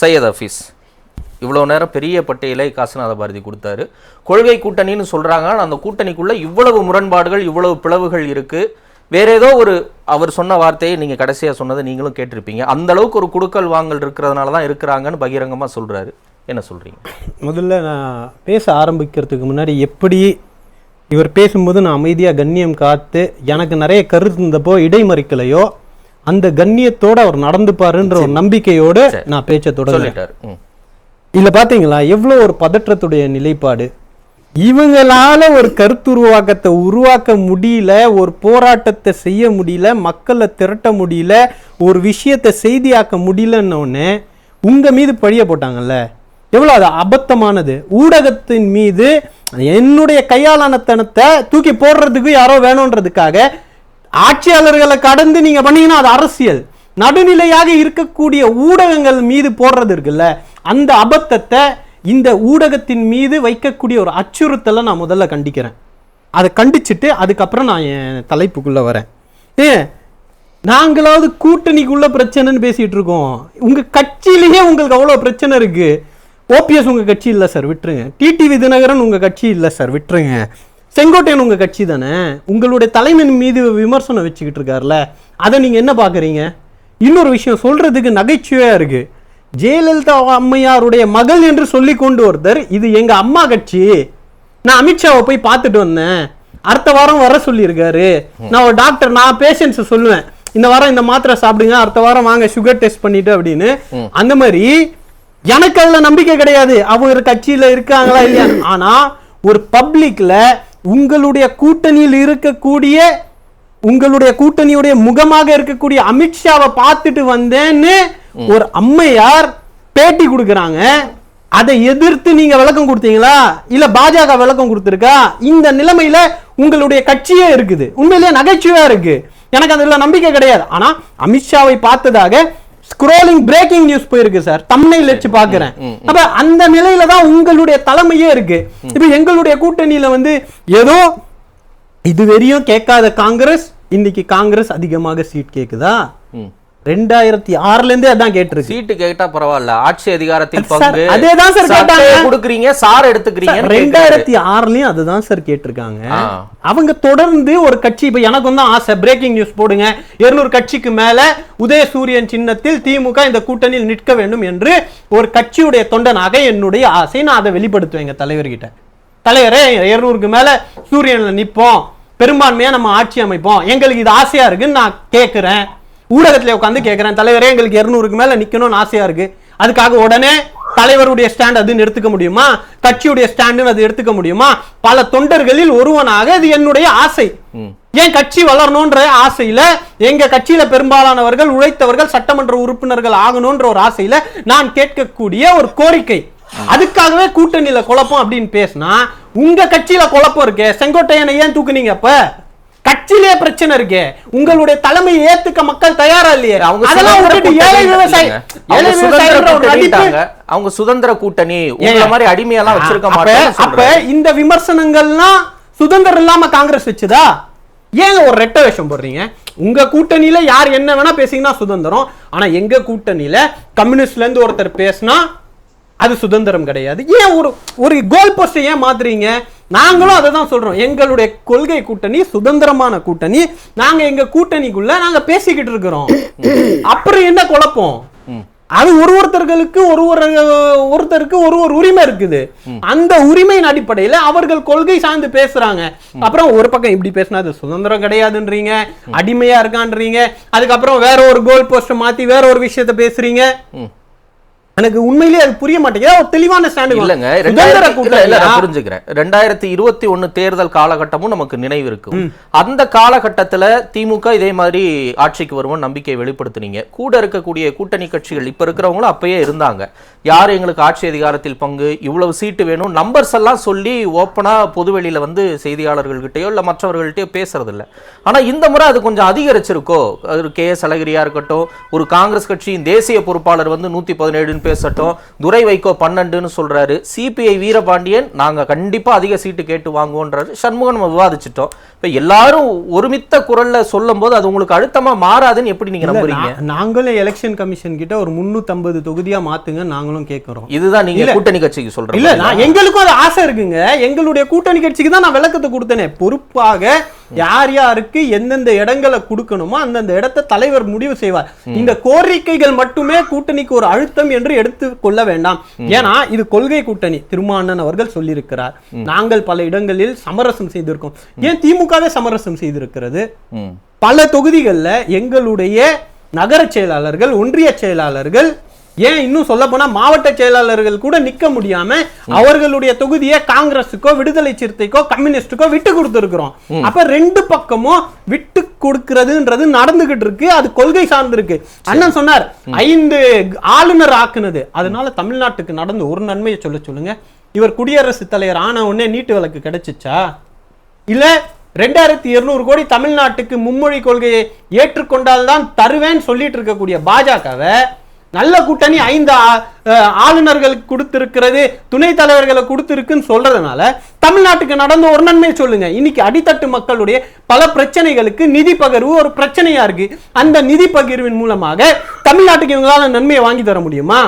சையத் ஹஃபீஸ். இவ்வளோ நேரம் பெரிய பட்டியலை காசிநாத பாரதி கொடுத்தாரு. கொள்கை கூட்டணின்னு சொல்கிறாங்க அந்த கூட்டணிக்குள்ளே இவ்வளவு முரண்பாடுகள் இவ்வளவு பிளவுகள் இருக்குது வேற ஏதோ ஒரு அவர் சொன்ன வார்த்தையை நீங்கள் கடைசியாக சொன்னதை நீங்களும் கேட்டிருப்பீங்க. அந்த அளவுக்கு ஒரு குடுக்கல் வாங்கல் இருக்கிறதுனால தான் இருக்கிறாங்கன்னு பகிரங்கமாக சொல்கிறாரு என்ன சொல்கிறீங்க முதல்ல நான் பேச ஆரம்பிக்கிறதுக்கு முன்னாடி எப்படி இவர் பேசும்போது நான் அமைதியாக கண்ணியம் காத்து எனக்கு நிறைய கருத்து இருந்தப்போ இடைமறிக்கலையோ அந்த கண்ணியத்தோட அவர் நடந்துப்பாருன்ற ஒரு நம்பிக்கையோடு நான் பேச்சை ம். இதுல பாத்தீங்களா எவ்வளோ ஒரு பதற்றத்துடைய நிலைப்பாடு. இவங்களால ஒரு கருத்துருவாக்கத்தை உருவாக்க முடியல ஒரு போராட்டத்தை செய்ய முடியல மக்களை திரட்ட முடியல ஒரு விஷயத்தை செய்தியாக்க முடியலன்னொன்னு உங்க மீது பழிய போட்டாங்கல்ல. எவ்வளோ அது அபத்தமானது. ஊடகத்தின் மீது என்னுடைய கையாளானத்தனத்தை தூக்கி போடுறதுக்கு யாரோ வேணுன்றதுக்காக ஆட்சியாளர்களை கடந்து நீங்க பண்ணீங்கன்னா அது அரசியல். நடுநிலையாக இருக்கக்கூடிய ஊடகங்கள் மீது போடுறது இருக்குல்ல அந்த அபத்தத்தை இந்த ஊடகத்தின் மீது வைக்கக்கூடிய ஒரு அச்சுறுத்தலை நான் முதல்ல கண்டிக்கிறேன். அதை கண்டிச்சுட்டு அதுக்கப்புறம் நான் என் தலைப்புக்குள்ளே வரேன். ஏ நாங்களாவது கூட்டணிக்குள்ள பிரச்சனைன்னு பேசிகிட்டு இருக்கோம். உங்கள் கட்சியிலேயே உங்களுக்கு அவ்வளோ பிரச்சனை இருக்குது ஓபிஎஸ் உங்கள் கட்சி இல்லை சார் விட்டுருங்க. டிடிவி தினகரன் உங்கள் கட்சி இல்லை சார் விட்டுருங்க. செங்கோட்டையன் உங்க கட்சி தானே? உங்களுடைய தலைமையின் மீது விமர்சனம் வச்சுக்கிட்டு இருக்காருல்ல. அதை நீங்க என்ன பாக்குறீங்க? இன்னொரு விஷயம் சொல்றதுக்கு நகைச்சுவையா இருக்கு. ஜெயலலிதா அம்மையாருடைய மகள் என்று சொல்லி கொண்டு ஒருத்தர் இது எங்க அம்மா கட்சி. நான் அமித்ஷாவை போய் பார்த்துட்டு வந்தேன். அடுத்த வாரம் வர சொல்லியிருக்காரு. நான் ஒரு டாக்டர் நான் பேஷண்ட்ஸ் சொல்லுவேன். இந்த வாரம் இந்த மாத்திரை சாப்பிடுங்க அடுத்த வாரம் வாங்க சுகர் டெஸ்ட் பண்ணிட்டு அப்படின்னு. அந்த மாதிரி எனக்கு அதுல நம்பிக்கை கிடையாது. அவங்க கட்சியில இருக்காங்களா இல்லையா ஆனா ஒரு பப்ளிக்ல உங்களுடைய கூட்டணியில் இருக்கக்கூடிய உங்களுடைய கூட்டணியுடைய முகமாக இருக்கக்கூடிய அமித்ஷாவை பார்த்துட்டு வந்தேன்னு ஒரு அம்மையார் பேட்டி கொடுக்கறாங்க. அதை எதிர்த்து நீங்க விளக்கம் கொடுத்தீங்களா? இல்ல பாஜக விளக்கம் கொடுத்திருக்கா? இந்த நிலைமையில உங்களுடைய கட்சியே இருக்குது. உண்மையிலேயே நகைச்சுவையா இருக்கு. எனக்கு அதுல நம்பிக்கை கிடையாது. ஆனா அமித்ஷாவை பார்த்ததாக ஸ்க்ரோலிங் பிரேக்கிங் நியூஸ் போயிருக்கு சார் தம்னையில் வச்சு பாக்குறேன். அப்ப அந்த நிலையில தான் உங்களுடைய தலைமையே இருக்கு. இப்ப எங்களுடைய கூட்டணியில வந்து ஏதோ இது வரையும் கேட்காத காங்கிரஸ் இன்னைக்கு காங்கிரஸ் அதிகமாக சீட் கேக்குதா. ரெண்டாயிரத்தி ஆறுல இருந்தே அதான் கேட்டிருக்கு. சீட்டு கேட்டா பரவாயில்ல. ஆட்சி அதிகாரத்தில் சார், பங்கு அதேதான் சார் சட்டையை கேட்டாங்க. கொடுக்குறீங்க சார் எடுத்துக்கிறீங்க ரெண்டாயிரத்தி ஆறுலயும் அதுதான் சார் கேட்டிருக்காங்க. அவங்க தொடர்ந்து ஒரு கட்சி இப்ப எனக்கு வந்து ஆசை பிரேக்கிங் நியூஸ் போடுங்க. இருநூறு கட்சிக்கு மேல உதயசூரியன் சின்னத்தில் திமுக இந்த கூட்டணியில் நிற்க வேண்டும் என்று ஒரு கட்சியுடைய தொண்டனாக என்னுடைய ஆசை நான் அதை வெளிப்படுத்துவேன் எங்க தலைவர்கிட்ட. தலைவரே இருநூறுக்கு மேல சூரியன்ல நிப்போம். பெரும்பான்மையா நம்ம ஆட்சி அமைப்போம். எங்களுக்கு இது ஆசையா இருக்குன்னு நான் கேட்கிறேன் ஊடகத்துல உட்காந்து கேட்கிறேன் தலைவரே எங்களுக்கு இருநூறுக்கு மேல நிக்கணும்னு ஆசையா இருக்கு. அதுக்காக உடனே தலைவருடைய ஸ்டாண்ட் அதுன்னு எடுத்துக்க முடியுமா? கட்சியுடைய ஸ்டாண்டுன்னு அது எடுத்துக்க முடியுமா? பல தொண்டர்களில் ஒருவனாக அது என்னுடைய ஆசை. ஏன் கட்சி வளரணும்ன்ற ஆசையில எங்க கட்சியில பெரும்பாலானவர்கள் உழைத்தவர்கள் சட்டமன்ற உறுப்பினர்கள் ஆகணும்ன்ற ஒரு ஆசையில நான் கேட்கக்கூடிய ஒரு கோரிக்கை. அதுக்காகவே கூட்டணியில குழப்பம் அப்படின்னு பேசினா உங்க கட்சியில குழப்பம் இருக்கே. செங்கோட்டையனை ஏன் தூக்குனீங்க அப்ப? கட்சியிலே பிரச்சனை இருக்கே. உங்களுடைய தலைமையை ஏத்துக்க மக்கள் தயாரா இல்லையே? அவங்க அதெல்லாம் விட்டுட்டு ஏழை விவசாயி. ஏழை கூட்டணிட்டாங்க. அவங்க சுதந்திர கூட்டணி. உங்களை. மாதிரி அடிமையெல்லாம் வச்சிருக்க மாட்டோம் அப்ப இந்த விமர்சனங்கள்லாம் சுதந்திரம் இல்லாம காங்கிரஸ் வச்சுதா? ஏங்க ஒரு ரெட்ட வேஷம் போடுறீங்க? உங்க கூட்டணியில யார் என்ன வேணா பேசிங்கன்னா சுதந்திரம். ஆனா எங்க கூட்டணியில கம்யூனிஸ்ட்ல இருந்து ஒருத்தர் பேசினா அது சுதந்திரம் கிடையாது. ஏன் ஒரு ஒரு கோல் போஸ்ட் ஏன் மாத்துறீங்க? நாங்களும் அதை தான் சொல்றோம். எங்களுடைய கொள்கை கூட்டணி சுதந்திரமான கூட்டணி. நாங்க எங்க கூட்டணிக்குள்ள நாங்க பேசிக்கிட்டு இருக்கிறோம். அப்புறம் என்ன குழப்பம்? அது ஒரு ஒருத்தர்களுக்கு ஒரு ஒரு ஒருத்தருக்கு ஒரு ஒரு உரிமை இருக்குது. அந்த உரிமையின் அடிப்படையில அவர்கள் கொள்கை சார்ந்து பேசுறாங்க. அப்புறம் ஒரு பக்கம் இப்படி பேசினா அது சுதந்திரம் கிடையாதுன்றீங்க. அடிமையா இருக்கான்றீங்க. அதுக்கப்புறம் வேற ஒரு கோல் போஸ்ட் மாத்தி வேற ஒரு விஷயத்த பேசுறீங்க. எனக்கு உண்மையிலேயே அது புரிய மாட்டேங்குது. ஒரு தெளிவான ஸ்டாண்டு இல்லங்க சுதந்திர ரெண்டாயிரத்தி- இல்ல, நான்? புரிஞ்சுக்கிறேன். ரெண்டாயிரத்தி இருபத்தி ஒண்ணு தேர்தல் காலகட்டமும் நமக்கு நினைவு இருக்கும். அந்த காலகட்டத்துல திமுக இதே மாதிரி ஆட்சிக்கு வருவோம் நம்பிக்கையை வெளிப்படுத்துனீங்க. கூட இருக்கக்கூடிய கூட்டணி கட்சிகள் இப்ப இருக்கிறவங்களும் அப்பயே இருந்தாங்க. யார் எங்களுக்கு ஆட்சி அதிகாரத்தில் பங்கு இவ்வளவு சீட்டு வேணும் நம்பர்ஸ் எல்லாம் சொல்லி ஓப்பனா பொதுவெளியில வந்து செய்தியாளர்கள்கிட்டயோ இல்ல மற்றவர்கள்ட்டயோ பேசுறது இல்ல ஆனா இந்த முறை அது கொஞ்சம் அதிகரிச்சிருக்கோ? அது கே எஸ் அழகிரியா இருக்கட்டும் ஒரு காங்கிரஸ் கட்சியின் தேசிய பொறுப்பாளர் வந்து நூத்தி பதினேழுன்னு பேசட்டும். துரை வைகோ பன்னெண்டுன்னு சொல்றாரு. சிபிஐ வீரபாண்டியன் நாங்க கண்டிப்பா அதிக சீட்டு கேட்டு வாங்குவோன்றாரு. சண்முகம் நம்ம விவாதிச்சிட்டோம். இப்ப எல்லாரும் ஒருமித்த குரல்ல சொல்லும் போது அது உங்களுக்கு அழுத்தமா மாறாதுன்னு எப்படி நீங்க நம்புறீங்க நா- நாங்களும் எலெக்ஷன் கமிஷன் கிட்ட ஒரு 350 தொகுதியா மாத்துங்க நாங்களும் கேட்கிறோம் இதுதான் நீங்க கூட்டணி கட்சிக்கு சொல்ற இல்ல நான் எங்களுக்கும் அது ஆசை இருக்குங்க. எங்களுடைய கூட்டணி கட்சிக்கு தான் நான் விளக்கத்தை கொடுத்தேனே. பொறுப்பாக யார் யாருக்கு எந்தெந்த இடங்களை கொடுக்கணுமோ அந்தந்த இடத்தை தலைவர் முடிவு செய்வார். இந்த கோரிக்கைகள் மட்டுமே கூட்டணிக்கு ஒரு அழுத்தம் என்று எடுத்து கொள்ள வேண்டாம். ஏன்னா இது கொள்கை கூட்டணி. திருமானன் அவர்கள் சொல்லியிருக்கிறார். நாங்கள் பல இடங்களில் சமரசம் செய்திருக்கோம். ஏன் திமுகவே சமரசம் செய்திருக்கிறது. பல தொகுதிகளில் எங்களுடைய நகர செயலாளர்கள் ஒன்றிய செயலாளர்கள் ஏன் இன்னும் சொல்ல போனா மாவட்ட செயலாளர்கள் கூட நிக்க முடியாம அவர்களுடைய தொகுதியை காங்கிரஸுக்கோ விடுதலை சிறுத்தைக்கோ கம்யூனிஸ்டுக்கோ விட்டு கொடுத்துருக்கிறோம். அப்ப ரெண்டு பக்கமும் விட்டு கொடுக்கிறதுன்றது நடந்துகிட்டு இருக்கு அது கொள்கை சார்ந்து இருக்கு அண்ணன் சொன்னார் ஐந்து ஆளுநர் ஆக்குனது. அதனால தமிழ்நாட்டுக்கு நடந்து ஒரு நன்மையை சொல்ல சொல்லுங்க. இவர் குடியரசுத் தலைவர் ஆன உடனே நீட்டு விளக்கு கிடைச்சிச்சா? இல்ல ரெண்டாயிரத்தி இருநூறு கோடி தமிழ்நாட்டுக்கு மும்மொழி கொள்கையை ஏற்றுக்கொண்டால்தான் தருவேன்னு சொல்லிட்டு இருக்கக்கூடிய பாஜகவை நல்ல கூட்டணி ஐந்து ஆளுநர்களுக்கு கொடுத்திருக்கிறது துணைத் தலைவர்களை கொடுத்திருக்குன்னு சொல்றதுனால தமிழ்நாட்டுக்கு நடந்த ஒரு நன்மை சொல்லுங்க. இன்னைக்கு அடித்தட்டு மக்களுடைய பல பிரச்சனைகளுக்கு நிதி பகிர்வு ஒரு பிரச்சனையா இருக்கு. அந்த நிதி பகிர்வின் மூலமாக தமிழ்நாட்டுக்கு இவங்களால நன்மையை வாங்கி தர முடியுமா?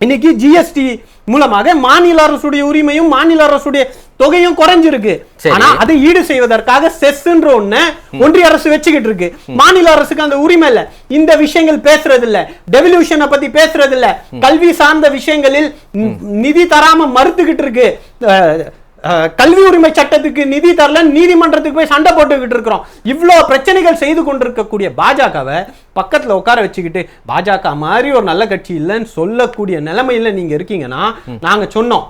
இன்னைக்கு ஜிஎஸ்டி மூலமாக மாநில அரசுடைய உரிமையும் மாநில அரசுடைய தொகையும் குறைஞ்சிருக்கு. சரி. ஆனா அதை ஈடு செய்வதற்காக செஸ்ன்ற ஒண்ணு ஒன்றிய அரசு வச்சுக்கிட்டு இருக்கு மாநில அரசுக்கு அந்த உரிமை இல்ல. இந்த விஷயங்கள் பேசுறது இல்ல டெவல்யூஷனை பத்தி பேசுறது இல்ல கல்வி சார்ந்த விஷயங்களில் நிதி தராம மறுத்துக்கிட்டு இருக்கு கல்வி உரிமை சட்டத்துக்கு நிதி தரல நீதிமன்றத்துக்கு போய் சண்டை போட்டுக்கிட்டு இருக்கிறோம். இவ்ளோ பிரச்சனைகள் செய்து கொண்டிருக்கக்கூடிய பாஜகவை பக்கத்துல உட்கார வச்சுக்கிட்டு பாஜக மாதிரி ஒரு நல்ல கட்சி இல்லைன்னு சொல்லக்கூடிய நிலைமையில நீங்க இருக்கீங்கன்னா நாங்க சொன்னோம்.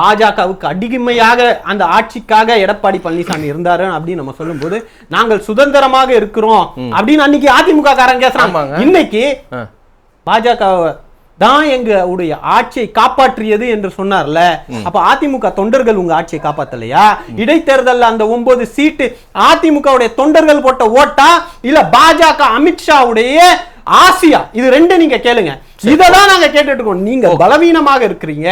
பாஜகவுக்கு அடிமையாக அந்த ஆட்சிக்காக எடப்பாடி பழனிசாமி இருந்தாரு அப்படின்னு நம்ம சொல்லும்போது நாங்கள் சுதந்திரமாக இருக்கிறோம் அப்படின்னு அன்னைக்கு அதிமுக காரங்க பேசுறாங்க. இன்னைக்கு. பாஜக தான் எங்க உடைய ஆட்சியை காப்பாற்றியது என்று சொன்னார்ல. அப்ப அதிமுக தொண்டர்கள் உங்க ஆட்சியை காப்பாத்தலையா? இடைத்தேர்தல்ல அந்த ஒன்பது சீட்டு அதிமுகவுடைய தொண்டர்கள் போட்ட ஓட்டா இல்ல பாஜக அமித்ஷாவுடைய ஆசியா? இது ரெண்டு நீங்க கேளுங்க. இததான் நாங்க கேட்டுட்டு இருக்கோம் நீங்க பலவீனமாக இருக்கிறீங்க.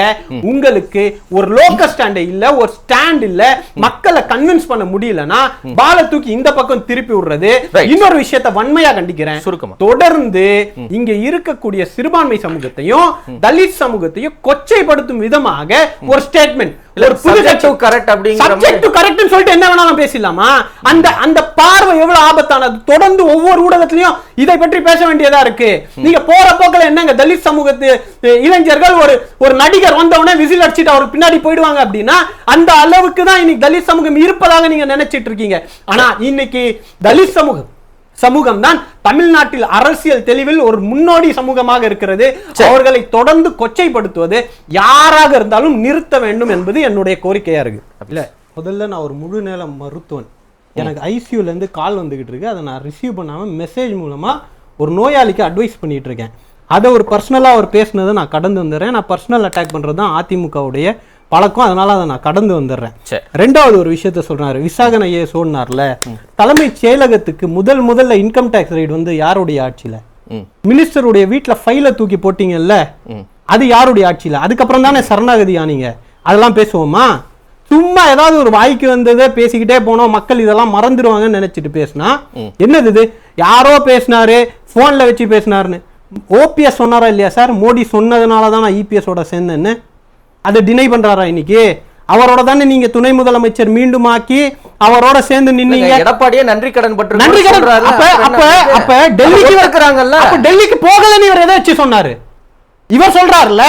உங்களுக்கு ஒரு லோக்கல் ஸ்டாண்ட் இல்ல ஒரு ஸ்டாண்ட் இல்ல மக்களை கன்வின்ஸ் பண்ண முடியலன்னா பால தூக்கி இந்த பக்கம் திருப்பி விடுறது. இன்னொரு விஷயத்தை வன்மையா கண்டிக்கிறேன். தொடர்ந்து இங்க இருக்கக்கூடிய சிறுபான்மை சமூகத்தையும் தலித் சமூகத்தையும் கொச்சைப்படுத்தும் விதமாக ஒரு ஸ்டேட்மெண்ட் ஒரு புது correct அப்படிங்கிற கரெக்ட்னு சொல்லிட்டு என்ன வேணாலும் பேசலாமா அந்த அந்த பார்வை எவ்வளவு ஆபத்தானது? தொடர்ந்து ஒவ்வொரு ஊடகத்திலையும் இதை பற்றி பேச வேண்டியதா இருக்கு. நீங்க போற போக்குல என்னங்க தலித் சமூகத்து இளைஞர்கள் ஒரு ஒரு நடிகர் வந்த உடனே விசில் அடிச்சிட்டு அவருக்கு பின்னாடி போயிடுவாங்க அப்படின்னா அந்த அளவுக்கு தான் இன்னைக்கு தலித் சமூகம் இருப்பதாக நீங்க நினைச்சிட்டு இருக்கீங்க. ஆனா இன்னைக்கு தலித் சமூகம் சமூகம் தான் தமிழ்நாட்டில் அரசியல் தெளிவில் ஒரு முன்னோடி சமூகமாக இருக்கிறது. அவர்களை தொடர்ந்து கொச்சைப்படுத்துவது யாராக இருந்தாலும் நிறுத்த வேண்டும் என்பது என்னுடைய கோரிக்கையா இருக்கு. இல்ல முதல்ல நான் ஒரு முழு நேர மருத்துவன். எனக்கு ஐசியூல இருந்து கால் வந்துகிட்டு இருக்கு. அதை நான் ரிசீவ் பண்ணாம மெசேஜ் மூலமா ஒரு நோயாளிக்கு அட்வைஸ் பண்ணிட்டு இருக்கேன். அதை ஒரு பர்சனலாக அவர் பேசுனதை நான் கடந்து வந்துடுறேன். நான் பர்சனல் அட்டாக் பண்றது தான் அதிமுகவுடைய பழக்கம். அதனால அதை நான் கடந்து வந்துடுறேன். ரெண்டாவது ஒரு விஷயத்த சொல்றாரு. விசாகன் ஐஏ சொன்னார்ல தலைமைச் செயலகத்துக்கு முதல் முதல்ல இன்கம் டேக்ஸ் ரைடு வந்து யாருடைய ஆட்சியில. மினிஸ்டருடைய வீட்ல ஃபைலை தூக்கி போட்டீங்கல்ல அது யாருடைய ஆட்சியில? அதுக்கப்புறம் தானே சரணாகதி ஆனீங்க. அதெல்லாம் பேசுவோமா? சும்மா ஏதாவது ஒரு வாய்க்கு வந்ததை பேசிக்கிட்டே போனோம். மக்கள் இதெல்லாம் மறந்துடுவாங்கன்னு நினைச்சிட்டு பேசினா என்னது இது? யாரோ பேசினாரு போன்ல வச்சு பேசினாருன்னு. ஓபிஎஸ் சொன்னாரா இல்லையா சார்? மோடி சொன்னதுனால தான் நான் இபிஎஸோட சேர்ந்தேன்னு? அதை டினை பண்றாரா இன்னைக்கு? அவரோட தானே நீங்க துணை முதலமைச்சர் மீண்டும் ஆக்கி அவரோட சேர்ந்து நின்னீங்க. எடப்பாடியே நன்றி கடன் பட்டு நன்றி கடன் அப்ப அப்ப அப்ப டெல்லிக்கு இருக்கிறாங்கல்ல. அப்ப டெல்லிக்கு போகலன்னு இவர் எதை வச்சு சொன்னாரு? இவர் சொல்றாருல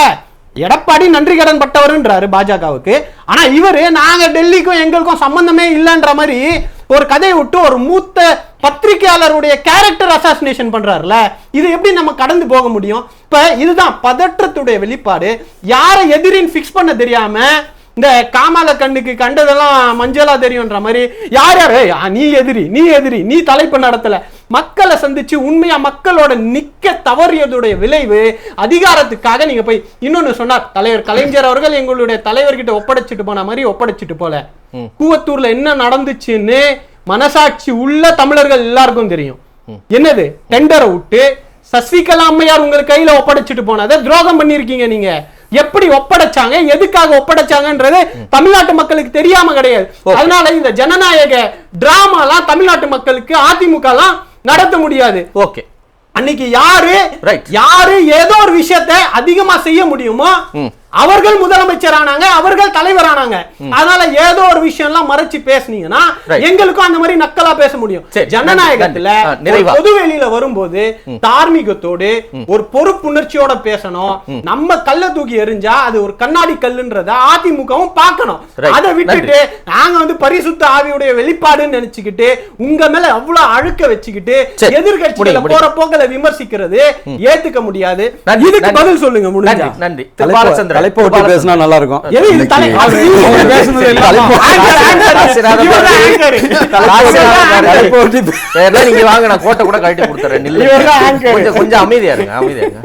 எடப்பாடி நன்றி கடன் பட்டவர்ன்றாரு பாஜகவுக்கு. ஆனா இவரு நாங்க டெல்லிக்கும் எங்களுக்கும் சம்பந்தமே இல்லைன்ற மாதிரி ஒரு கதையை விட்டு ஒரு மூத்த பத்திரிகையாளருடைய கேரக்டர் அசாசினேஷன் பண்றாருல இது எப்படி நம்ம கடந்து போக முடியும்? இப்ப இதுதான் பதற்றத்துடைய வெளிப்பாடு. யாரை எதிரின்னு ஃபிக்ஸ் பண்ண தெரியாம இந்த காமால கண்ணுக்கு கண்டதெல்லாம் மஞ்சளா தெரியும்ன்ற மாதிரி யார் யார்? நீ எதிரி நீ எதிரி நீ தலைப்பு நடத்தல. மக்களை சந்திச்சு உண்மையா மக்களோட நிக்க தவறியதுடைய விளைவு அதிகாரத்துக்காக நீங்க போய் இன்னொன்னு சொன்னார். தலைவர் கலைஞர் அவர்கள் எங்களுடைய தலைவர்கிட்ட ஒப்படைச்சிட்டு போன மாதிரி ஒப்படைச்சிட்டு போல. கூவத்தூர்ல என்ன நடந்துச்சுன்னு மனசாட்சி உள்ள தமிழர்கள் எல்லாருக்கும் தெரியும். என்னது? டெண்டரை விட்டு சசிகலா அம்மையார் உங்க கையில ஒப்படைச்சிட்டு போனதை துரோகம் பண்ணிருக்கீங்க நீங்க. எப்படி ஒப்படைச்சாங்க? எதுக்காக ஒப்படைச்சாங்கன்றது தமிழ்நாட்டு மக்களுக்கு தெரியாம கிடையாது. அதனால இந்த ஜனநாயக டிராமாலாம் தமிழ்நாட்டு மக்களுக்கு அதிமுக எல்லாம் நடத்த முடியாது. ஓகே. அன்னைக்கு யாரு. யாரு ஏதோ ஒரு விஷயத்தை அதிகமா செய்ய முடியுமோ அவர்கள் முதலமைச்சர் ஆனாங்க அவர்கள் தலைவர் ஆனாங்க அதனால ஏதோ ஒரு விஷயம் எல்லாம் மறைச்சு பேசுனீங்கன்னா. எங்களுக்கும் அந்த மாதிரி நக்கலா பேச முடியும். ஜனநாயகத்துல நன்றி. ஆ, நிறைவா. ஒரு பொது வெளியில வரும்போது தார்மீகத்தோடு ஒரு பொறுப்புணர்ச்சியோட பேசணும். நம்ம கல்ல தூக்கி எறிஞ்சா அது ஒரு கண்ணாடி கல்லுன்றத அதிமுகவும் பார்க்கணும். அதை விட்டுட்டு நாங்க வந்து பரிசுத்த ஆவியுடைய வெளிப்பாடுன்னு நினைச்சுக்கிட்டு உங்க மேல அவ்வளவு அழுக்க வச்சுக்கிட்டு முடியும். போற போக்கல விமர்சிக்கிறது ஏத்துக்க முடியாது. இதுக்கு. பதில் சொல்லுங்க முடிஞ்சா. நன்றி பாலச்சந்திரன் தலைப்பை ஒட்டி பேசினா நல்லா இருக்கும் நீங்க வாங்க நான் கோட்டை கூட கழட்டி கொடுத்துறேன். கொஞ்சம் கொஞ்சம் அமைதியா இருங்க அமைதியா இருங்க.